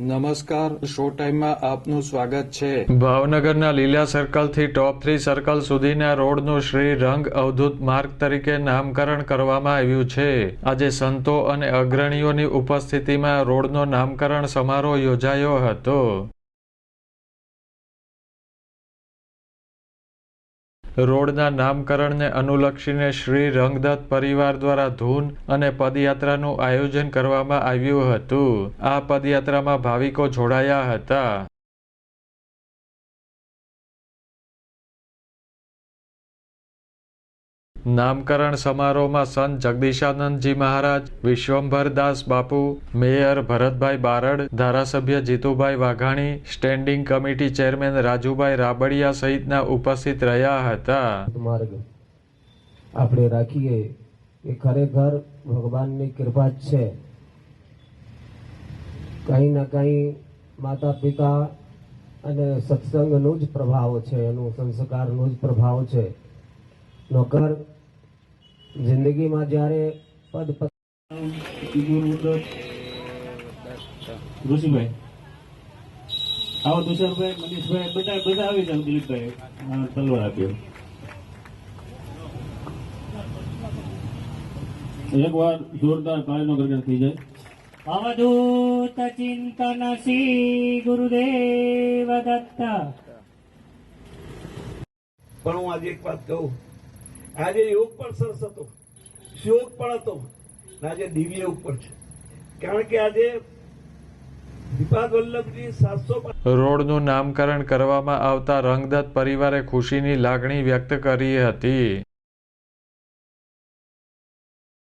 નમસ્કાર, શો ટાઈમમાં આપનું સ્વાગત છે. ભાવનગરના લીલા સર્કલથી ટોપ થ્રી સર્કલ સુધીના રોડનું શ્રી રંગ અવધૂત માર્ગ તરીકે નામકરણ કરવામાં આવ્યું છે. આજે સંતો અને અગ્રણીઓની ઉપસ્થિતિમાં રોડનો નામકરણ સમારોહ યોજાયો હતો. રોડના નામકરણને અનુલક્ષીને શ્રી રંગદત્ત પરિવાર દ્વારા ધૂન અને પદયાત્રાનું આયોજન કરવામાં આવ્યું હતું. આ પદયાત્રામાં ભાવિકો જોડાયા હતા. નામકરણ સમારોહમાં સંત જગદીશાનંદજી મહારાજ, વિશ્વંભરદાસ બાપુ, મેયર ભરતભાઈ બારડ, ધારાસભ્ય Jitubhai Vaghani, standing committee chairman Rajubhai Rabadiya સહિતના ઉપસ્થિત રહ્યા હતા. માર્ગ આપણે રાખીએ. એ ખરેખર ભગવાનની કૃપા છે. કંઈ ના કંઈ માતા પિતા અને સત્સંગનો જ પ્રભાવ છે, એનું સંસ્કારનો જ પ્રભાવ છે. નોકર જિંદગીમાં જ્યારે પદ ઋષિભાઈ. આવો તુષારભાઈ મનીષભાઈ બધા બધા આવી જાવ દિલીપભાઈ. તલવાર આપ્યો એક વાર જોરદાર કાળીનો ગર્જન થઈ જાય. અવધૂત ચિંતન શ્રી ગુરુદેવ દત્ત. પણ હું આજે એક વાત કહું. આજે યોગ પણ સરસ હતો. શોક પણ હતો. આજે દિવ્ય ઉપર છે. કારણ કે આજે રોડનું નામકરણ કરવામાં આવતા રંગદત્ત પરિવારે ખુશીની લાગણી વ્યક્ત કરી હતી.